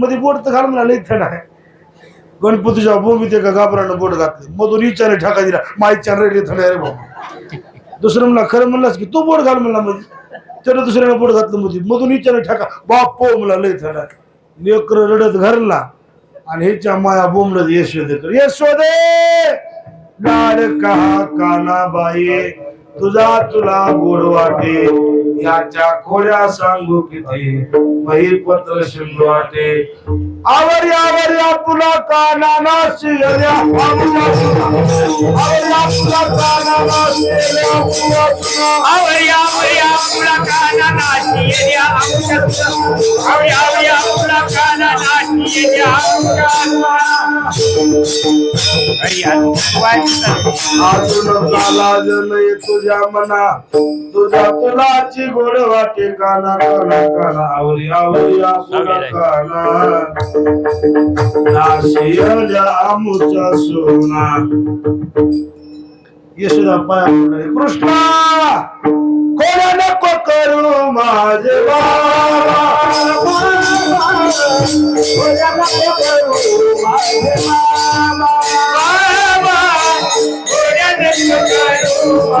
मध्ये बोट तर घाल म्हणा लय थंड आहे. गणपतीच्या भूमीत का घाबरानं बोट घातले. मधून इच्छाने ठाका दिला. माईच्या रेल्वे थंड रे बाबा दुसरं म्हणला खरं म्हणलास की तू बोट घाल म्हणला मध्ये त्यानं दुसऱ्यानं बोट घातलं मध्ये मधून इच्छाने ठाका बाप पो म्हणला लय थंड लेकर रडत घरला आणि ह्याच्या माया बोंबलत यशोदेकर. यशोदे! लाड कहा कानाबाई तुझा तुला गोड वाटे. याच्या खोड्या सांगू किती मही पत्र शिंदू वाटे आवर्या आवर्या तुला कानाना कानाना पुला काना नाची येड्या आमच्या पुला काला जन तुझ्या मना तुझ्या तुलाची गोड वाटे काना काना काना आवरी आवरी आपला काना नाशिया आमुचा सोना यशोदा पाया पडले कृष्णा कोणा नको करू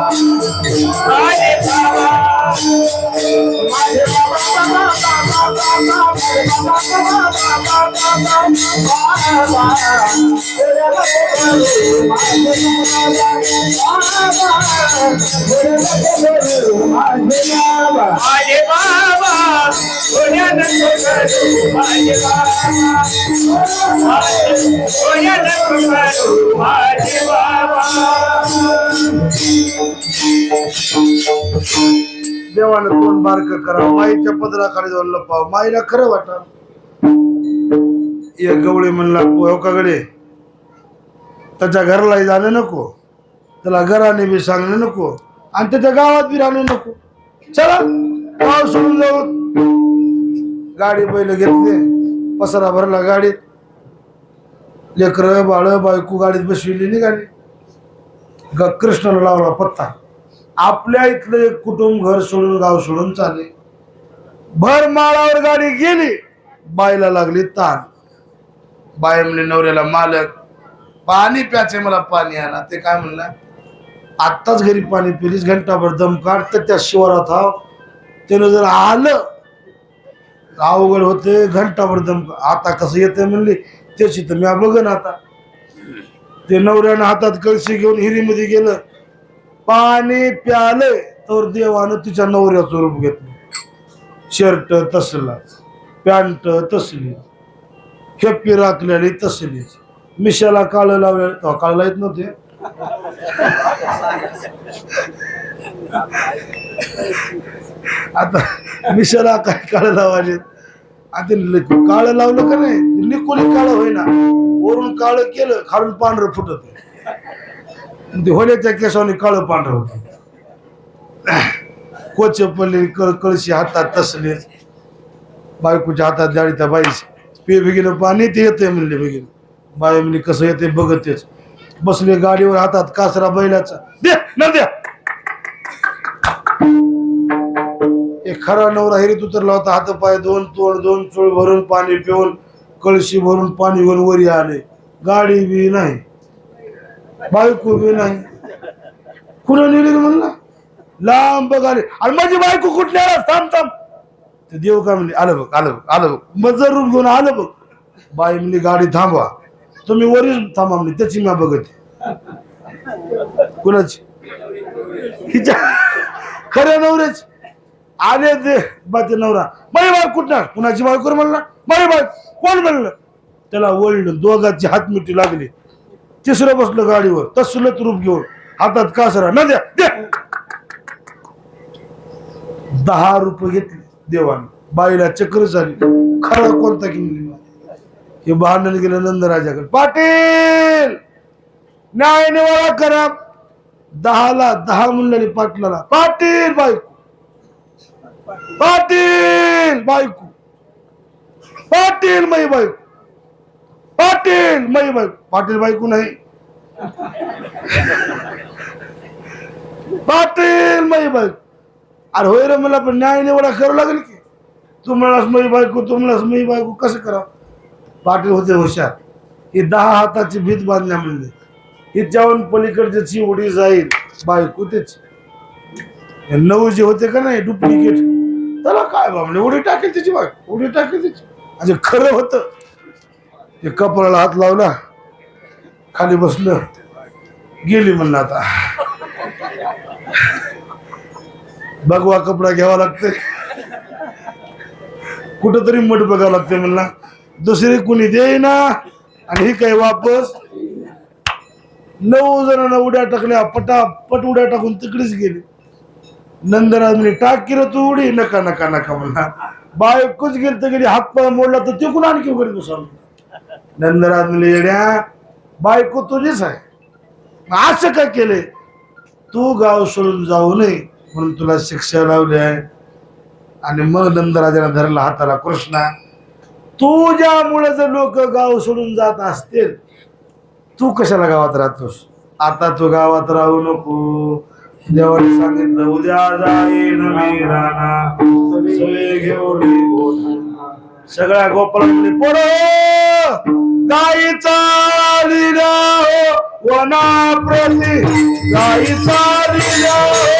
करू माझे बाबा माझे नको करू माझे बाबा नको करू माझे बाबा देवानं तोंड बारक करा. माईच्या पदराखाली जाऊन लपाव. माईला खरं वाटा. एक गवळी म्हणला पोहकाकडे त्याच्या घरालाही जाणं नको. त्याला घराने बी सांगणं नको. आणि त्याच्या गावात बी राहणं नको. चला गाव सोडून जाऊ. गाडी बैल घेतले. पसारा भरला गाडीत. लेकर बाळ बायको गाडीत बसविली निघाली. ग कृष्णाला लावला पत्ता. आपल्या इथलं एक कुटुंब घर सोडून गाव सोडून चाले भर माळावर गाडी गेली. बाईला लागली ताण. बाय म्हणले नवऱ्याला मालक. पाणी प्याचे मला पाणी आणा. ते काय म्हणलं आत्ताच घरी पाणी पिलीस घंटाभर दम काढ. तर त्या शिवारात हा त्यानं जर आलं तर अवघड होते घंटाभर दम आता कसं येते म्हणले त्याची तर मी बघन आता. ते नवऱ्यानं हातात कळशी घेऊन हिरीमध्ये गेलं. पाणी प्याले तर देवानं तिच्या नवऱ्याचं रूप घेतलं. शर्ट तसला पॅन्ट तसली खेपी राखलेली तसलीच. मिशाला काळं लावले काळला येत नव्हते. आता मिशाला काय काळं लावायचे? आता काळं लावलं का नाही? निकोली काळं होईना. वरून काळं केलं खालून पांढरं फुटत. होण्याच्या केसाने काळं पांढरं होत. कोच पडले कळ कळशी हातात तसले बायकोच्या हातात जाळी त्या बाईच. पे बेगिनं पाणी ते येते म्हणले बेगिन बाई म्हणले कसं येते बघतेच बसले गाडीवर हातात कासरा बैलाचा. द्या न द्या एक खरा नवरा हिरीत उतरला होता हात पाय दोन तोड दोन चोळ भरून पाणी पिऊन कळशी भरून पाणी घेऊन वरी आले. गाडी बी नाही. बायको बी नाही. कुठं नेली म्हणला? लांब गाडी. आणि माझी बायको कुठल्या? थांब थांब. ते देव काय म्हणले आलं बघ आलं बघ आलं बघ. मग जरूर घेऊन आलं बघ. बाई म्हणली गाडी थांबवा. तुम्ही वरील थांबा म्हणली त्याची मी बघत. कुणाची? हिच्या खऱ्या नवरेच आले ते बा ते नवरा. माझी बाय कुठणार? कुणाची बायको म्हणला? माझी बाय कोण म्हणलं? त्याला वळलं दोघांची हातमिटी लागली. तिसरं बसलं गाडीवर तसलत रूप घेऊन. हातात कासरा न द्या. दहा रुपये घेतले. देवाने. बाईला चक्र झाली. खरं कोणता किमली हे भांडण गेलं नंदराजाकडे पाटील! न्याय निवाळा करा. दहाला दहा म्हणल्याने पाटलाला. पाटील बायको. पाटील बायको. पाटील मई बायको. पाटील मै बायको. पाटील बायको नाही. पाटील मै बायको. अरे होय रे मला पण न्याय निवडा करावं लागेल की. तू मी मै बायको तू म्हणास बायको कसं करावं? पाटील होते हुशार. ही दहा हाताची भीत बांधल्या म्हणजे हिच्याहून पलीकडची उडी जाईल बायको तेच नऊ जे होते का नाही डुप्लिकेट. त्याला काय बा म्हणजे उडी टाकेल त्याची बाय उडी टाकेल त्याची. म्हणजे खरं होतं ते कपडाला हात लावला खाली बसलं गेली म्हणलं आता. भगवा कपडा घ्यावा लागते कुठंतरी मठ बघावं लागते म्हणला. दुसरी कुणी देईना. आणि ही काय वापस? नऊ जणांना उड्या टाकल्या पटापट उड्या टाकून तिकडेच गेली. नंदराज म्हणे टाक किर तू उडी नका नका नका म्हणला. बायकोच गेल तर गेली हात पाय मोडला तर ते कुणा आणखी वगैरे बसवलं नंदराज म्हणले येड्या बायको तुझीच आहे. असं काय केलंय? तू गाव सोडून जाऊ नये. म्हणून तुला शिक्षा लावली आहे. आणि मग नंदराजाने धरला हाताला कृष्णा. तुझ्यामुळे जर लोक गाव सोडून जात असतील तू कशाला गावात राहतोस? आता तू गावात राहू नको. देवाने सांगितलं उद्या जाईन मी राणा. घेऊन सगळ्या गोपाळांनी पोर हो. गाईचा लिला हो. वना प्रती गाईचा लिला हो.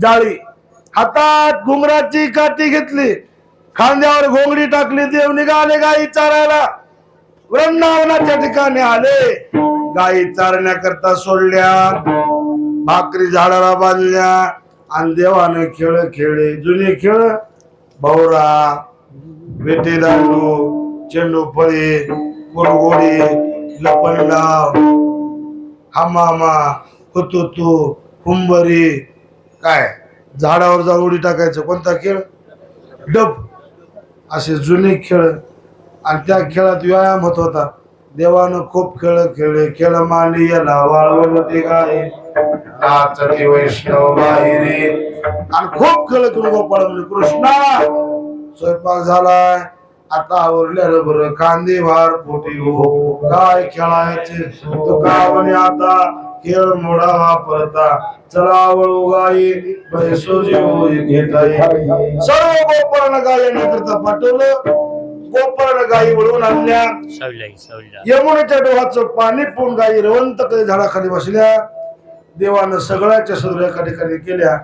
जाळी. हातात घुंगराची काठी घेतली. खांद्यावर घोंगडी टाकली देव निघाले गाई चारायला. वृंदावनाच्या ठिकाणी आले. गाई चारण्याकरता सोडल्या. भाकरी झाडाला बांधल्या. आणि देवाने खेळ खेळले. जुने खेळ भवरा विटी दांडू चेंडू फळे कुरगोडी लपंडाव हमामा हुतुतू हुंबरी काय? झाडावर जाऊन उडी टाकायचं. कोणता खेळ? डब. असे जुने खेळ. आणि त्या खेळात व्यायाम होत होता. देवानं खूप खेळ खेळले. खेळ मांडी याला वाळवण ते गाय नाचती वैष्णव बाहेरी आणि खूप खेळ करून गोपाळ म्हणजे कृष्णा स्वयंपाक झालाय. आता आवरलेलं बरं कांदे भार पोटी हो काय खेळायचे? तू का म्हणे आता? खेळ मोडा वापरता चला वळू गाई बैसो जीव घेताय सर्व गोपाळानं गाय येण्याकरता पाठवलं. गोपाळानं गाई वळवून आणल्या. यमुनेच्या डोहाचं पाणी पिऊन गाई रवंत कधी झाडाखाली बसल्या. देवानं सगळ्याच्या सदर एका ठिकाणी केल्या.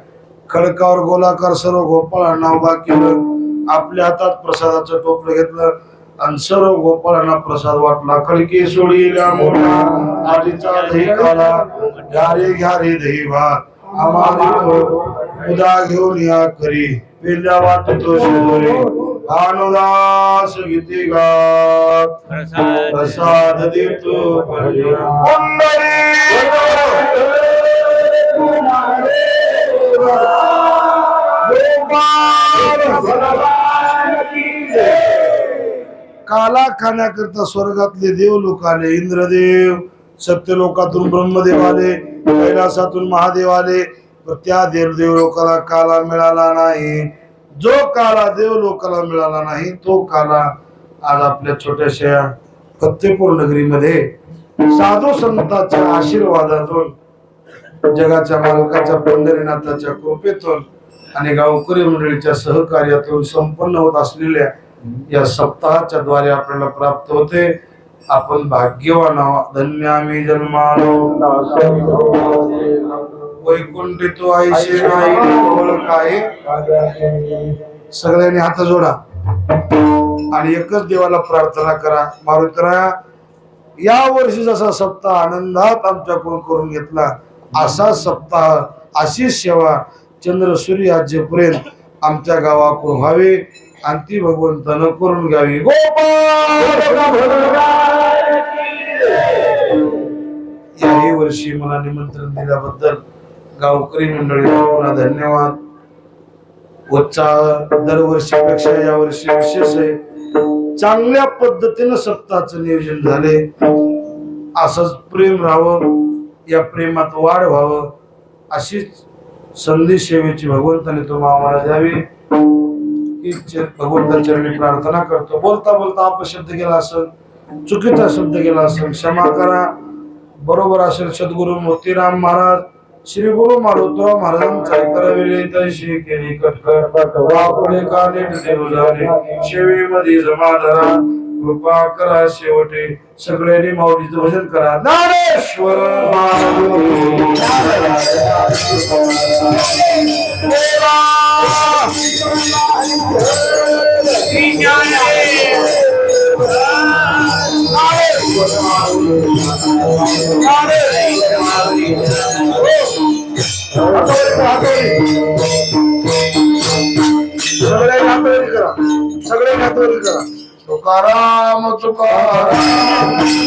खडकावर गोलाकार सर्व गोपाळांना उभा केलं. आपल्या हातात प्रसादाचं टोपलं घेतलं. आणि सर्व गोपाळांना प्रसाद वाटला. खडकी सोडिला मोठा आधीचा दही खाला घ्या रे दही भात. आम्हाला तो उदा घेऊन या करी पेल्या वाटतो शिदोरी भानुदास गीती गात प्रसाद प्रसाद देतो पंढरी. काला खाण्याकरता स्वर्गातले देव लोक आले इंद्रदेव सत्यलोकातून ब्रह्मदेव आले कैलासातून महादेव आले त्या देवदेव लोकाला काला मिळाला नाही. जो काला देव लोकाला मिळाला नाही तो काला आज आपल्या छोट्याशा फत्तेपूर नगरीमध्ये साधू संतांच्या आशीर्वादातून जगाच्या मालकाच्या पंढरीनाथाच्या कृपेतून आणि गावकरी मंडळीच्या सहकार्यातून संपन्न होत असलेल्या या सप्ताहाच्या द्वारे आपल्याला प्राप्त होते. आपण भाग्यवान धन्य आम्ही जन्मालो. वैकुंठी आईशे नाही केवळ सगळ्यांनी हात जोडा. आणि एकच देवाला प्रार्थना करा. मारुतरा या वर्षी जसा सप्ताह आनंदात आमच्याकडून करून घेतला असा सप्ताह अशी सेवा चंद्र सूर्याजेपर्यंत आमच्या गावाकडून व्हावी. आणि ती भगवंतानं करून घ्यावी. याही वर्षी मला निमंत्रण दिल्याबद्दल गावकरी मंडळी पुन्हा धन्यवाद. उत्साह दरवर्षीपेक्षा यावर्षी विशेष आहे. चांगल्या पद्धतीनं सप्ताहाचं नियोजन झाले. असंच प्रेम राहावं या प्रेमात वाढ व्हावं अशीच संधी सेवेची भगवंताने तुम्हाला द्यावी. ही भगवंताचरणी प्रार्थना करतो. बोलता बोलता अपशब्द गेला असेल चुकीचा शब्द गेला असेल क्षमा करा. बरोबर असेल सद्गुरु मोतीराम महाराज श्री गुरु मारुतराव महाराजांचा करविले तशी केली कटकर. वापुढे का नीट देव झाले शेवेमध्ये जमा धरा. कृपा करा शेवटे. सगळ्यांनी माऊलीचं भजन करा. ज्ञानेश्वर सगळे हातवरी करा. सगळे हातवरी करा. तुकाराम तुकाराम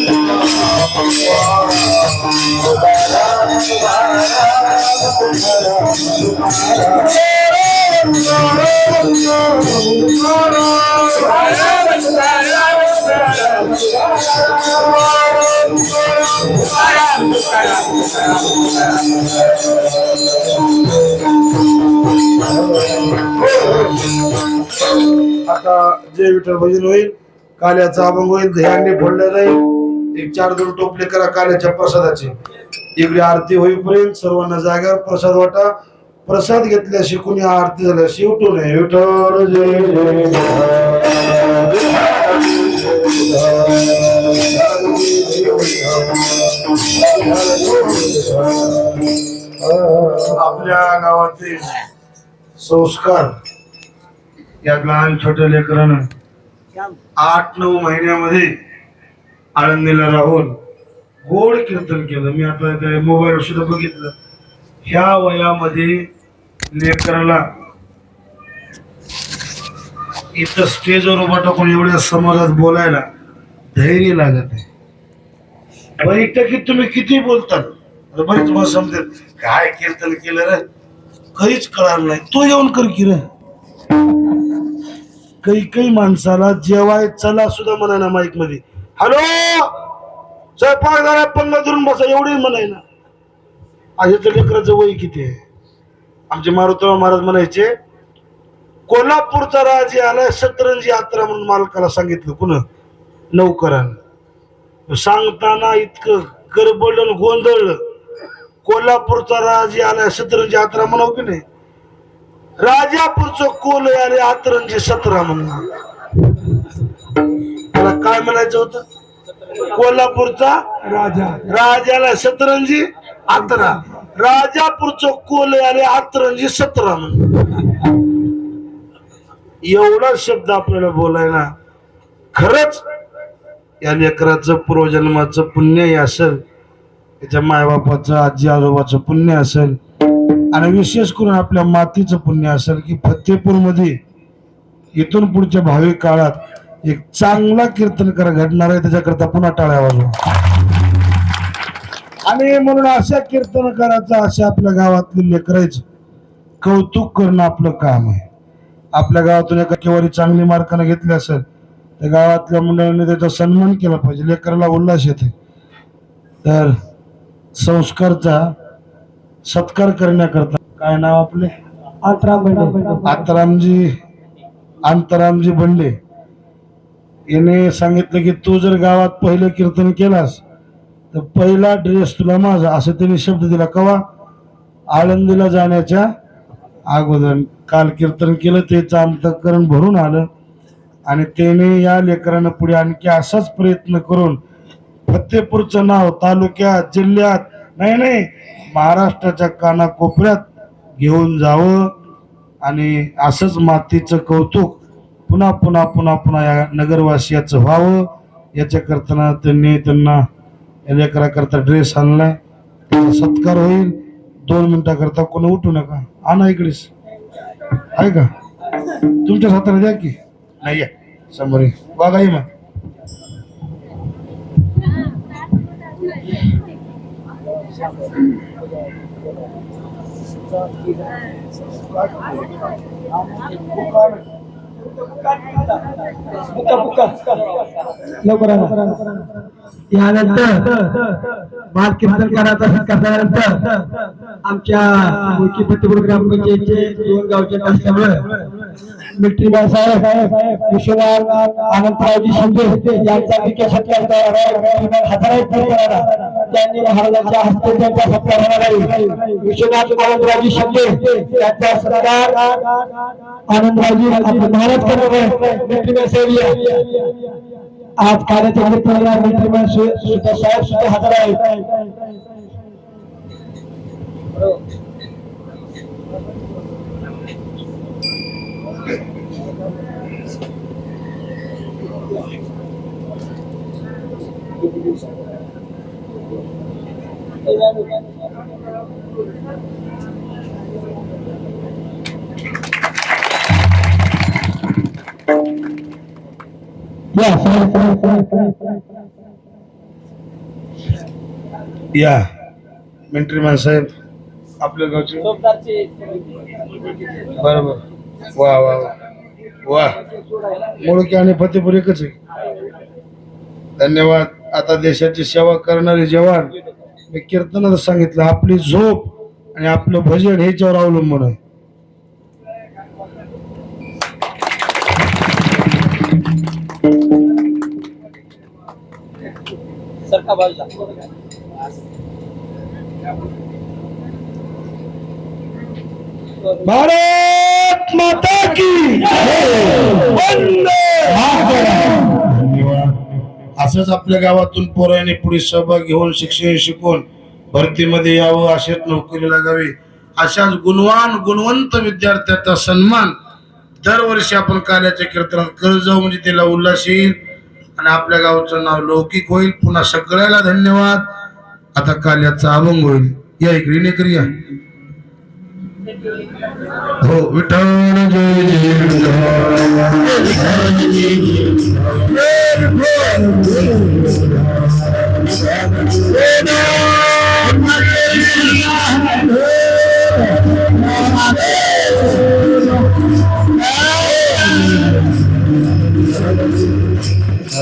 आता जे विठ्ठल भजन होईल काल्याचा अभंग होईल दह्यांनी फोडलं जाईल एक चार दोन टोपले करा काल्याच्या प्रसादाचे इकडे आरती होईपर्यंत सर्वांना जागा प्रसाद वाटा प्रसाद घेतल्याशी कुणी आरती झाल्या शेवटू नये विठ्ठल जय जय आपल्या गावातील संस्कार या लहान छोट्या लेकरानं आठ नऊ महिन्यामध्ये आळंदीला राहून गोड कीर्तन केलं. मी आता मोबाईल सुद्धा बघितलं. ह्या वयामध्ये लेकराला इथं स्टेजवर उभा टाकून एवढ्या समाजात बोलायला धैर्य लागत आहे बैठकीत तुम्ही किती बोलतात बरेच तुम्हाला समजेल. काय कीर्तन केलं रे? काहीच कळणार नाही. तो येऊन कर की रे. काही काही माणसाला जेवाय चला सुद्धा म्हणा ना माईकमध्ये. हॅलो स्वयंपाक झाला पन्नास धरून बसा एवढी म्हणाय ना. असे तर लेकराचं वय किती आहे? आमचे मारुतराव महाराज म्हणायचे कोल्हापूरचा राजे आलाय सतरंजी यात्रा म्हणून मालकाला सांगितलं. कुण? नौकरानं. सांगताना इतकं गरबडलं गोंधळलं. कोल्हापूरचा राजे आलाय सतरंजी यात्रा म्हणाव की नाही? राजापूरचं कोल आले आतरंजी सतरा म्हणून. त्याला काय म्हणायचं होतं? कोल्हापूरचा राजा. राजाला सतरंजी अकरा राजापूरचं कोल आले आतरंजी सतरा म्हणून. एवढा शब्द आपल्याला बोलायला खरंच या लेकराचं पूर्वजन्माचं पुण्यही असेल. त्याच्या मायबापाचं आजी आजोबाचं पुण्य असेल. आणि विशेष करून आपल्या मातीचं पुण्य असेल की फतेपूरमध्ये इथून पुढच्या भावी काळात एक चांगला कीर्तनकार घडणार आहे त्याच्याकरता पुन्हा टाळ्या वाजवा. आणि म्हणून अशा कीर्तनकाराचं अशा आपल्या गावातले लेकरायचं कौतुक करणं आपलं काम आहे. आपल्या गावातून एका केवारी चांगली मार्कानं घेतली असेल त्या गावातल्या मंडळाने त्याचा सन्मान केला पाहिजे लेकराला उल्हास येते. तर संस्कारचा सत्कार करण्याकरता. काय नाव आपले? आत्रामजी अंतरामजी बंडे. याने सांगितलं की तू जर गावात पहिलं कीर्तन केलास तर पहिला ड्रेस तुला माझा असं त्यांनी शब्द दिला. कवा? आळंदीला जाण्याच्या अगोदर. काल कीर्तन केलं त्याचं अंतकरण भरून आलं. आणि त्याने या लेकरानं पुढे आणखी असाच प्रयत्न करून फतेपूरचं नाव तालुक्यात जिल्ह्यात नाही नाही महाराष्ट्राच्या कानाकोपऱ्यात घेऊन जावं आणि असंच मातीचं कौतुक पुन्हा पुन्हा पुन्हा पुन्हा या नगरवासियाचं व्हावं. याच्या करताना त्यांनी त्यांना लेकराकरता ड्रेस आणलाय. त्याचा सत्कार होईल. दोन मिनिटाकरता कोणी उठू नका. आणा इकडेच. आहे का? तुमच्या हाताने द्या की? नाही या. समोर ये. बघा ये मग. लवकर यानंतर बाल कीर्तन करायचा सत्कार झाल्यानंतर आमच्या मुलकी फतेपूर ग्रामपंचायतचे दोन गावचे असल्यामुळे मिलिटरी साहेब विश्वनाथ अनंतरावजी शिंदे यांचा विखे सत्कार हातारा त्यांनी महाराजांच्या हस्ते त्यांचा सत्कार होणार आहे विश्वनाथ आनंदराजी शिंदे त्यांचा सत्कार आनंदराजी महाराज करणार आज कार्यक्रम मित्राला मित्रमंडळ सुद्धा साहेब सुद्धा हजर आहेत Thank you साहेब, साहेब, साहेब, साहेब. या मिलिटरी मॅन साहेब आपल्या गावचे. बरोबर. वा वा वा. वा. मुळकी आणि फतेपूर एकच आहे. धन्यवाद. आता देशाची सेवा करणारे जवान मी कीर्तनात सांगितलं आपली झोप आणि आपलं भजन ह्याच्यावर अवलंबून आहे. भारत माता की वंदे असंच आपल्या गावातून पोरांनी पुढे सहभाग घेऊन शिक्षण शिकून भरतीमध्ये यावं असेच नोकरीला जावे अशाच गुणवान गुणवंत विद्यार्थ्याचा सन्मान दरवर्षी आपण कार्याच्या कीर्तनात करत जाऊ म्हणजे त्याला उल्हास येईल आणि आपल्या गावचं नाव लौकिक होईल. पुन्हा सगळ्याला धन्यवाद. आता कार्याचा अभंग होईल. या इकडे नेकर या. हो विठ्ठल जय जय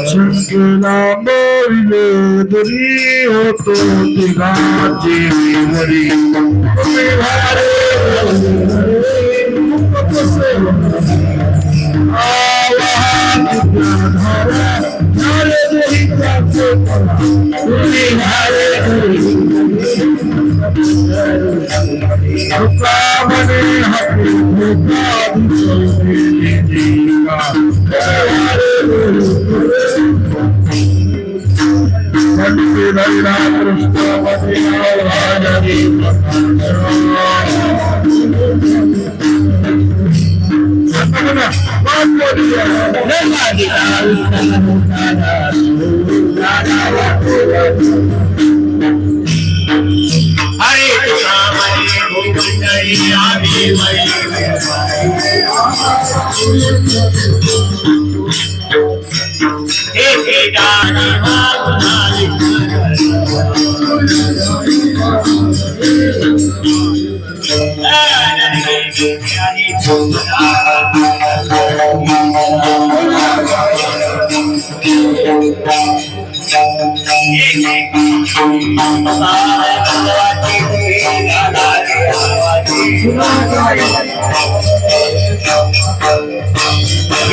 संकेला मोरिले दरी होतो तिघाची वरी हरे राम हरे गोविंद हरे हे हे जानी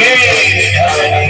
Yeah.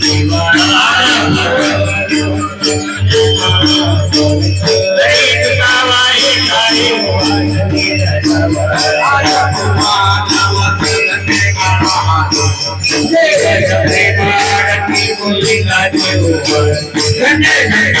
thing I do, but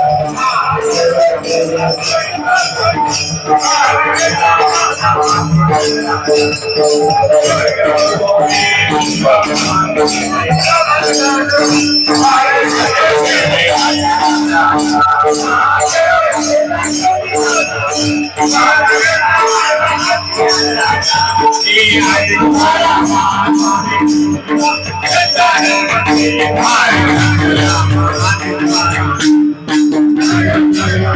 I'm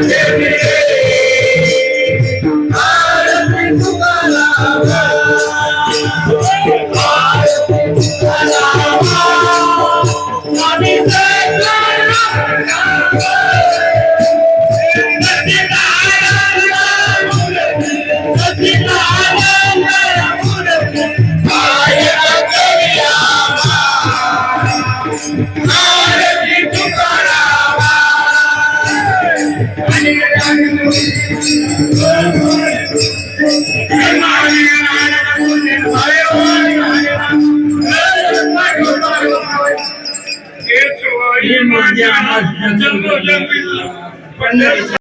Yeah. But